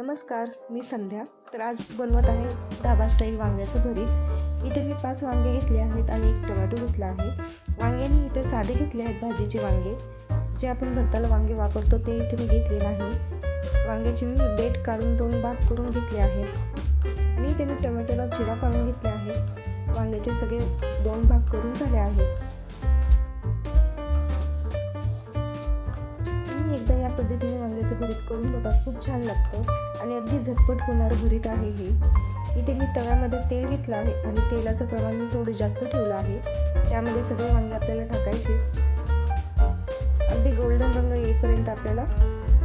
नमस्कार मी संध्या. तर आज बनवत आहे ढाबा स्टाईल वांग्याचं भरीत. इथे मी पाच वांगे घेतले आहेत आणि एक टोमॅटो घेतला आहे. वांगे मी इथे साधे घेतले आहेत भाजीचे वांगे. जे आपण भरताला वांगे वापरतो ते इथे मी घेतले नाही. वांग्याची मी डेट काढून दोन भाग करून घेतले आहेत. आणि इथे मी टोमॅटोला चिरा काढून घेतले आहे वांग्याचे सगळे दोन भाग करून झाले आहेत. पद्धतीने वांग्याचं भरीत करून बघा खूप छान लागतं. आणि अगदी झटपट होणारं भरीत आहे हे. इथे मी तव्यामध्ये तेल घेतलं आहे आणि तेलाचं प्रमाण मी थोडं जास्त ठेवलं आहे. त्यामध्ये सगळे वांगे आपल्याला टाकायचे. अगदी गोल्डन रंग येईपर्यंत आपल्याला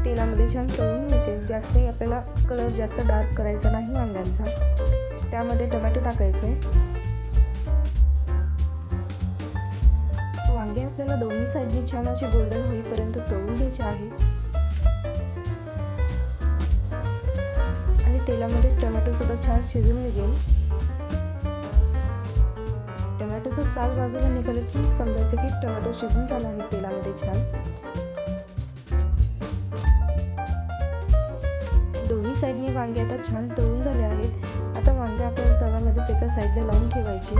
तेलामध्ये छान तळून घ्यायचे. जास्तही आपल्याला कलर जास्त डार्क करायचा नाही वांग्यांचा. त्यामध्ये टोमॅटो टाकायचे. वांगे आपल्याला दोन्ही साईडनी छान असे गोल्डन होईपर्यंत तळून घ्यायचे आहे. तेलामध्ये टोमॅटो सुद्धा छान शिजून निघेल. टोमॅटोचं साल बाजूला निघालं की समजायचं की टमॅटो शिजून झाला आहे तेलामध्ये छान. दोन्ही साईडनी वांगे आता छान तळून झाले आहेत. आता वांगे आपल्याला तव्यामध्येच एका साईडला लावून ठेवायचे.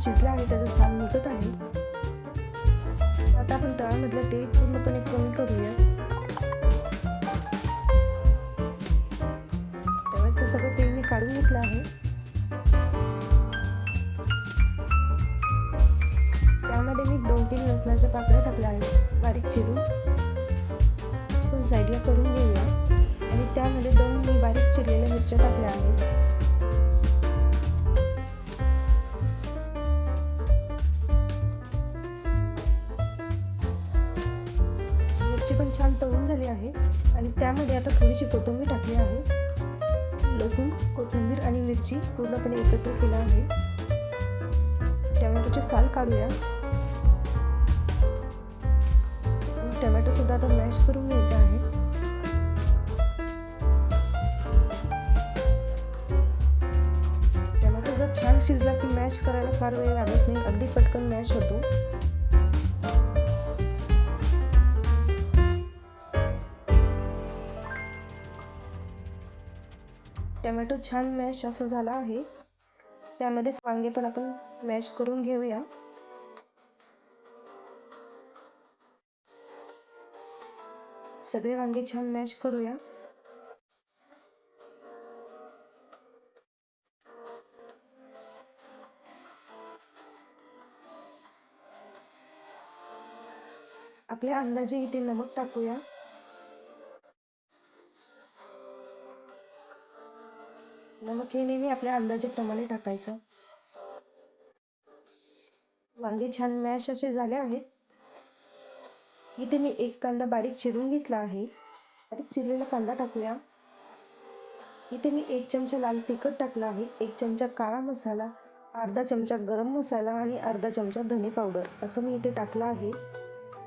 शिजला आहे त्याचं छान निघत आहे. आता आपण तळामधलं तेल पूर्णपणे कमी करूया. टोमॅटो सगळं तेल मी काढून घेतलं आहे. त्यामध्ये मी दोन तीन लसणाच्या पाकळ्या टाकल्या आहेत. बारीक चिरून. साईडला करून घेऊया. आणि त्यामध्ये दोन मी बारीक चिरलेल्या मिरच्या टाकल्या आहेत. मिरची पण छान तळून झाली आहे. आणि त्यामध्ये आता थोडीशी कोथिंबीर टाकली आहे. लसूण कोथिंबीर आणि मिरची पूर्णपणे एकत्र केला आहे. टोमॅटोचे साल काढूया. टमॅटो सुद्धा आता मॅश करून घ्यायचा आहे. टोमॅटो जर छान शिजला की मॅश करायला फार वेळ लागत नाही. अगदी पटकन टोमॅटो छान मॅश असं झाला आहे. त्यामध्येच वांगे पण आपण मॅश करून घेऊया. सगळे वांगे छान मॅश करूया. आपल्या अंदाजे इथे नमक टाकूया. नमक हे नेहमी आपल्या अंदाजेप्रमाणे टाकायचं. वांगे छान मॅश असे झाले आहेत. इथे मी एक कांदा बारीक चिरून घेतला आहे. बारीक चिरलेला कांदा टाकूया. इथे मी एक चमचा लाल तिखट टाकला आहे. एक चमचा काळा मसाला अर्धा चमचा गरम मसाला आणि अर्धा चमचा धने पावडर असं मी इथे टाकलं आहे.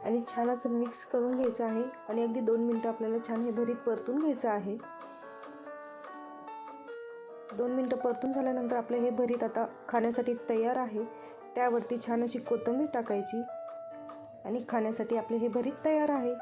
आणि छान असं मिक्स करून घ्यायचं आहे. आणि अगदी दोन मिनटं आपल्याला छान हे भरीत परतून घ्यायचं आहे. दोन मिनटं परतून झाल्यानंतर आपलं हे भरीत आता खाण्यासाठी तयार आहे. त्यावरती छान अशी कोथिंबीर टाकायची आणि खाण्यासाठी आपले हे भरीत तयार आहे.